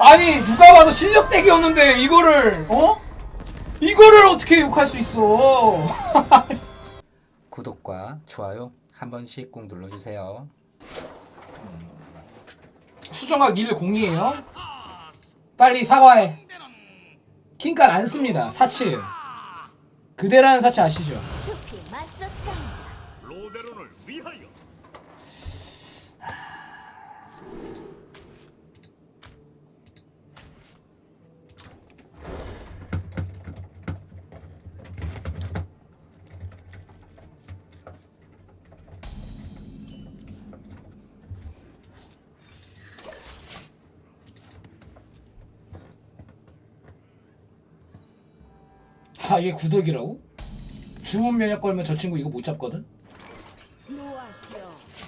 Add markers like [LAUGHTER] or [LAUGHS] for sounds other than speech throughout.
아니 누가 봐도 실력 덱이었는데 이거를 어? 이거를 어떻게 욕할 수 있어? [LAUGHS] 구독과 좋아요 한 번씩 꼭 눌러주세요. 수정학 102에요. 빨리 사과해. 킹칸 안 씁니다. 사치. 그대라는 사치 아시죠? 로데론을 위하여 아 이게 구덕이라고? 주문 면역 걸면 저 친구 이거 못 잡거든?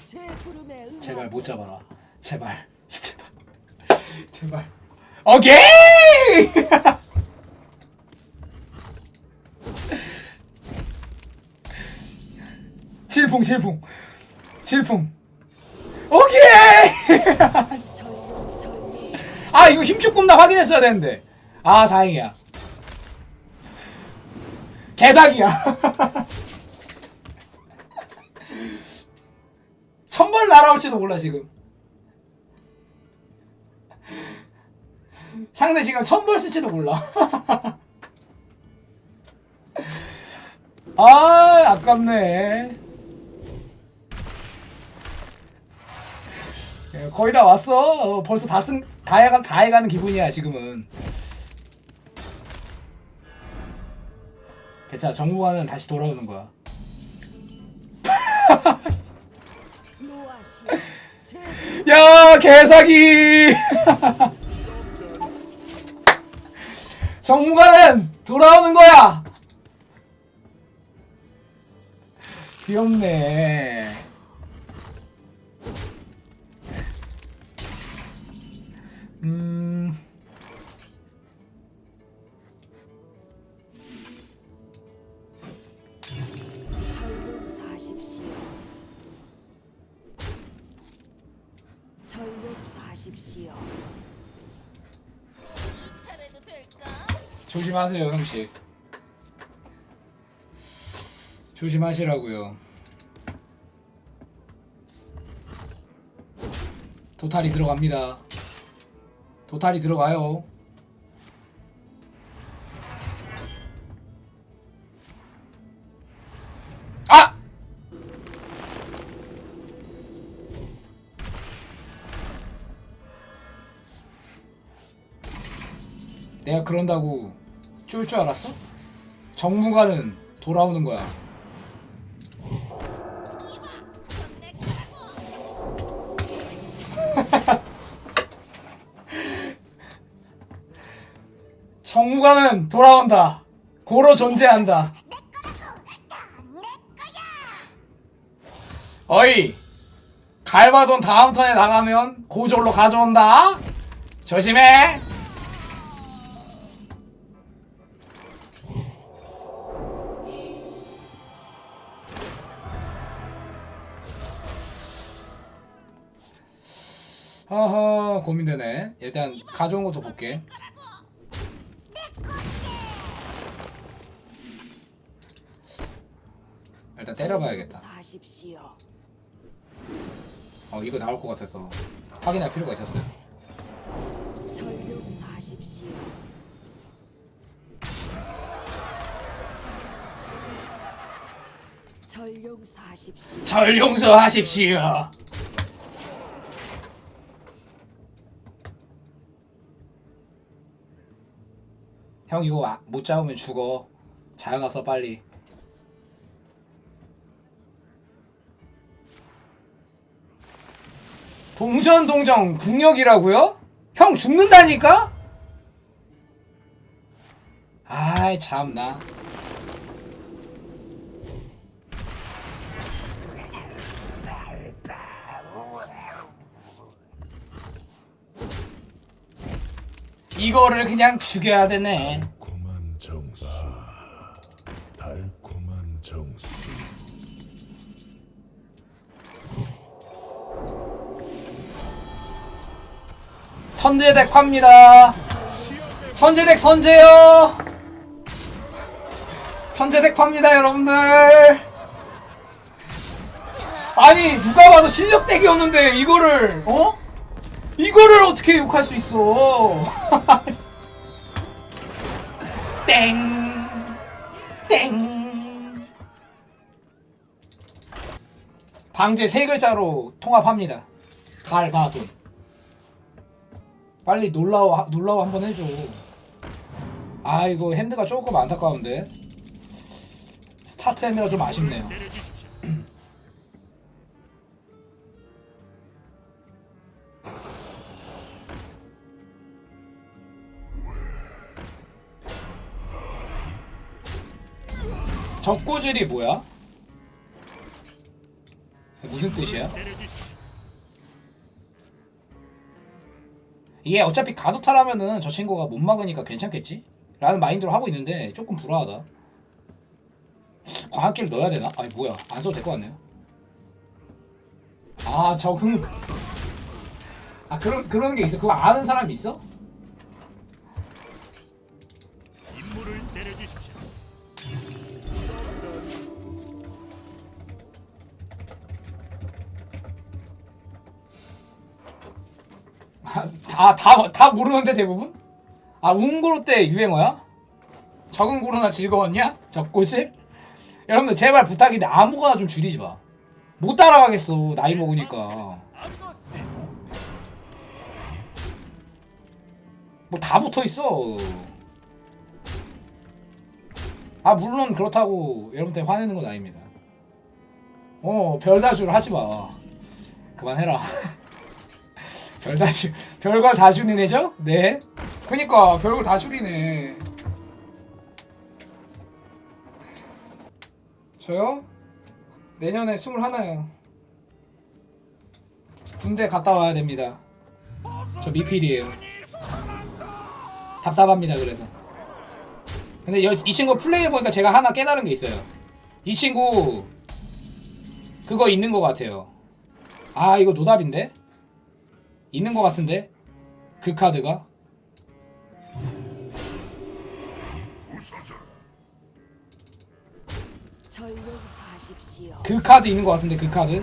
제. 제발 못 잡아라. 제발. [LAUGHS] 제발. 제발. 오케이! [LAUGHS] 질풍 질풍 질풍 오케이! [LAUGHS] 아 이거 힘 조금 나 확인했어야 되는데 아 다행이야 개사기야 [LAUGHS] 천벌 날아올지도 몰라 지금 상대 지금 천벌 쓸지도 몰라 [LAUGHS] 아 아깝네 예, 거의 다 왔어. 어, 벌써 다 쓴, 다 해가, 다 해가는 기분이야, 지금은. 괜찮아, 정부와는 다시 돌아오는 거야. 야, 개사기! [LAUGHS] 정부가는 돌아오는 거야! 귀엽네. 사십시오 차례도 될까? 조심하세요, 형식. 조심하시라고요. 도탈이 들어갑니다. 도탈이 들어가요. 내가 그런다고 쫄 줄 알았어? 정무가는 돌아오는 거야. [LAUGHS] 정무가는 돌아온다. 고로 존재한다. 어이, 갈바돈 다음 턴에 나가면 고졸로 가져온다. 조심해. 하하 고민되네. 일단 가져온 것도 볼게. 일단 때려봐야겠다. 어 이거 나올 것 같아서 확인할 필요가 있었어요. 전용 사십시오 전용 사십시오 절 용서하십시오. 형 이거 아- 못 잡으면 죽어. 자연 와서 빨리. 동전 동정 국력이라고요? 형 죽는다니까? 아이 참나. 이거를 그냥 죽여야 되네. 달콤한 정수 달콤한 정수 천재덱 팝니다. 천재덱 선재요. 천재덱 팝니다, 여러분들. 아니 누가 봐도 실력 덱이었는데 이거를 어? 이거를 어떻게 욕할 수 있어? [LAUGHS] 땡, 땡. 방제 세 글자로 통합합니다. 갈바돈. 빨리 놀라워 놀라워 한번 해줘. 아 이거 핸드가 조금 안타까운데. 스타트 핸드가 좀 아쉽네요. 적고질이 뭐야? 무슨 뜻이야? 이게 어차피 가도타라면은 저 친구가 못 막으니까 괜찮겠지? 라는 마인드로 하고 있는데 조금 불안하다 광학기를 넣어야 되나? 아니 뭐야 안 써도 될 것 같네요 아 적응 아 그런 그런 게 있어 그거 아는 사람이 있어? 다, 다, 다 모르는데 대부분? 아, 운고로 때 유행어야? 적은 고로나 즐거웠냐? 적고실? 여러분들 제발 부탁인데 아무거나 좀 줄이지 마. 못 따라가겠어, 나이 먹으니까. 뭐 다 붙어 있어. 아, 물론 그렇다고 여러분한테 화내는 건 아닙니다. 어, 별다줄 하지 마. 그만해라. [LAUGHS] 별다줄 별걸 다 줄이는 애죠? 네. 그니까 별걸 다 줄이네. 저요? 내년에 스물하나요. 군대 갔다 와야 됩니다. 저 미필이에요. 답답합니다 그래서. 근데 여, 이 친구 플레이 보니까 제가 하나 깨달은 게 있어요. 이 친구 그거 있는 것 같아요. 아 이거 노답인데? 있는 것 같은데? 그 카드가. 그 카드 있는 것 같은데 그 카드?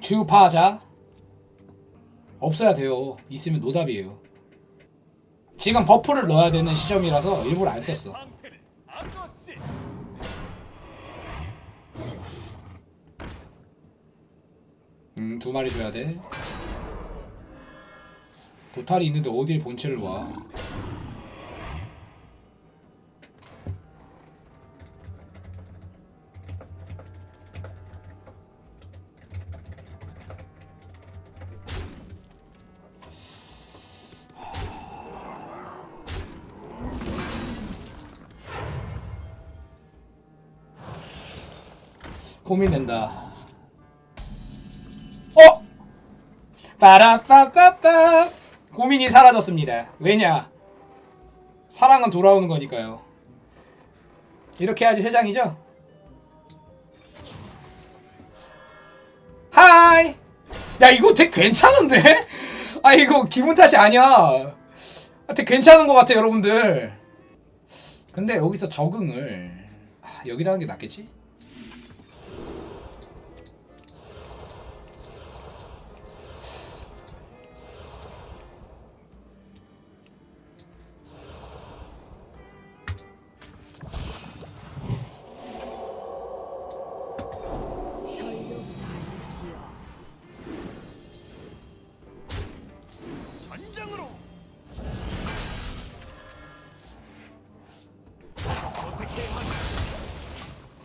주파자. 없어야 돼요. 있으면 노답이에요. 지금 버프를 넣어야 되는 시점이라서 일부러 안 썼어. 방패를 아거스. 음두 마리 줘야 돼 도탈이 있는데 어딜 본체를 와 고민된다. 어? 빠라빠빠빠 고민이 사라졌습니다. 왜냐? 사랑은 돌아오는 거니까요. 이렇게 해야지 세상이죠? 하이! 야 이거 되게 괜찮은데? 아 이거 기분 탓이 아니야. 아, 되게 괜찮은 것 같아 여러분들. 근데 여기서 적응을 아, 여기다 하는 게 낫겠지?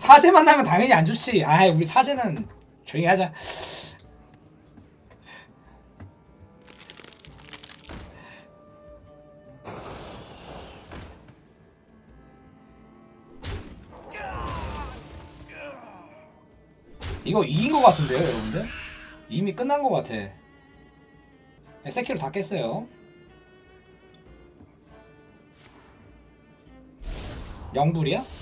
사제 만나면 당연히 안 좋지. 아, 우리 사제는 조용히 하자. 이거 이긴 것 같은데요, 여러분들? 이미 끝난 것 같아. 네, 세키로 다 깼어요. 영불이야?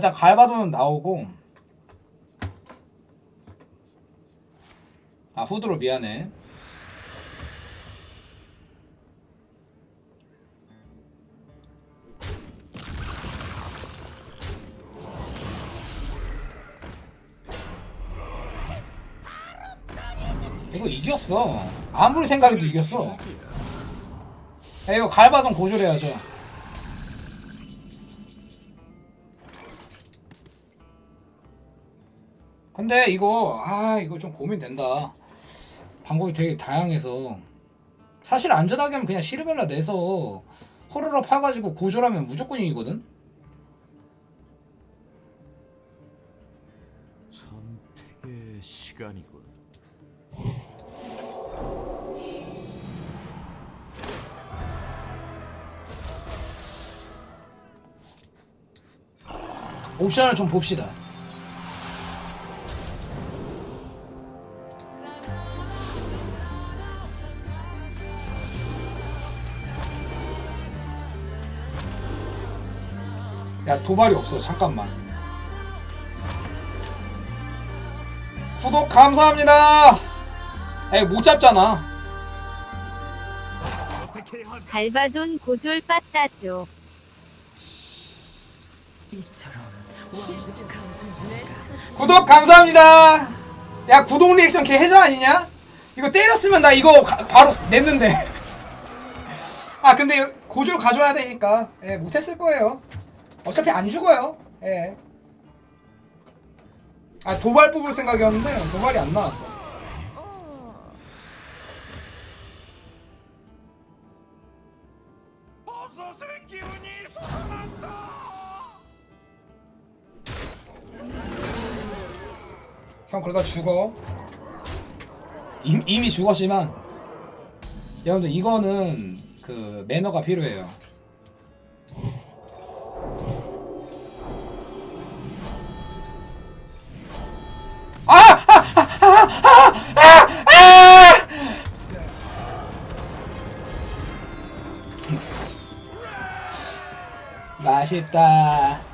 일단 갈바도는 나오고. 아 후드로 미안해. 이거 이겼어. 아무리 생각해도 이겼어. 야, 이거 갈바돈 고졸해야죠 근데 이거 아 이거 좀 고민된다. 방법이 되게 다양해서. 사실 안전하게 하면 그냥 시르벨라 내서 호러러 파가지고 고졸하면 무조건 이기거든? 선택의 시간이군. 옵션을 좀 봅시다 야 도발이 없어 잠깐만 구독 감사합니다 에이 못 잡잖아 갈바돈 고졸 빠따죠. 구독 감사합니다. 야 구독 리액션 개 해자 아니냐? 이거 때렸으면 나 이거 가- 바로 냈는데. [LAUGHS] 아 근데 고졸 가져와야 되니까 예, 못했을 거예요. 어차피 안 죽어요. 예. 아 도발 뽑을 생각이었는데 도발이 안 나왔어. 형 그러다 죽어. 이, 이미 죽었지만 여러분들 이거는 그 매너가 필요해요. 맛있다.